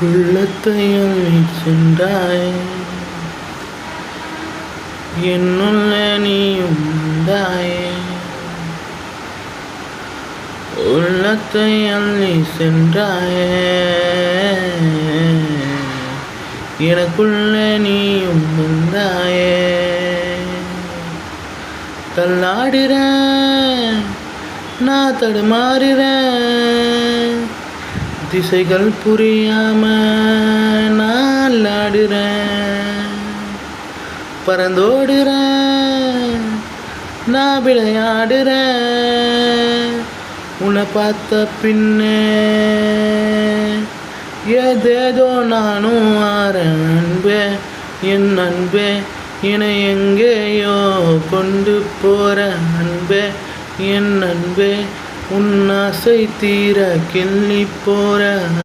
உள்ளத்தை அள்ளி சென்றாய். என்னுள்ள நீயும் வந்தாயே உள்ளத்தை அள்ளி சென்றாயே. எனக்குள்ள நீயும் வந்தாயே. தள்ளாடுற நான் தடுமாறுறேன். திசைகள் புரியாம நான் ஆடுறேன் பறந்தோடுறேன். நான் விளையாடுறேன். உன்னை பார்த்த பின்னே ஏதேதோ நானும் ஆறேன் அன்பே என் அன்பே என்னை எங்கேயோ கொண்டு போற அன்பே என் அன்பே உன் ஆசை தீர கிள்ளி போற